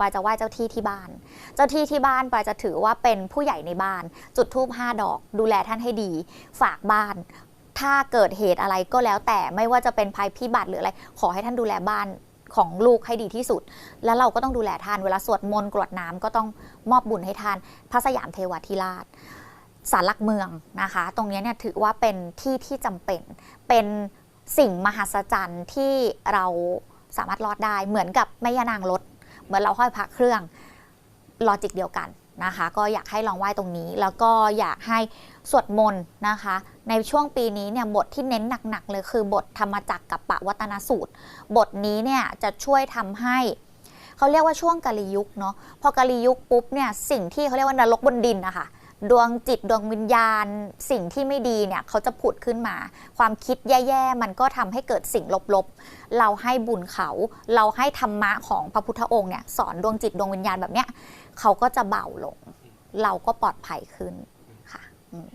ปอยจะไหว้เจ้าที่ที่บ้าน เจ้าที่ที่บ้านปอยจะถือว่าเป็นผู้ใหญ่ในบ้าน จุดธูปห้าดอก ดูแลท่านให้ดี ฝากบ้าน ถ้าเกิดเหตุอะไรก็แล้วแต่ไม่ว่าจะเป็นภัยพิบัติหรืออะไร ขอให้ท่านดูแลบ้านของลูกให้ดีที่สุด แล้วเราก็ต้องดูแลท่าน เวลาสวดมนต์กรวดน้ำก็ต้องมอบบุญให้ท่าน พระสยามเทวาธิราชสารหลักเมืองนะคะ ตรงนี้เนี่ยถือว่าเป็นที่ที่จำเป็น เป็นสิ่งมหัศจรรย์ที่เราสามารถรอดได้ เหมือนกับแม่ยานางรถ เหมือนเราห้อยพระเครื่องลอจิกเดียวกันนะคะ ก็อยากให้ลองไหว้ตรงนี้ แล้วก็อยากให้สวดมนต์นะคะ ในช่วงปีนี้เนี่ยบทที่เน้นหนักๆเลยคือบทธรรมจักรกับปะวัตนสูตร บทนี้เนี่ยจะช่วยทำให้เขาเรียกว่าช่วงกาลียุคเนาะพอกาลียุคปุ๊บเนี่ยสิ่งที่เขาเรียกว่านรกบนดินนะคะ ดวงจิตดวงวิญญาณ สิ่งที่ไม่ดีเนี่ยเขาจะผุดขึ้นมา ความคิดแย่ๆ มันก็ทำให้เกิดสิ่งลบๆ เราให้บุญเขา เราให้ธรรมะของพระพุทธองค์เนี่ยสอนดวงจิตดวงวิญญาณแบบเนี้ยเขาก็จะเบาลง เราก็ปลอดภัยขึ้น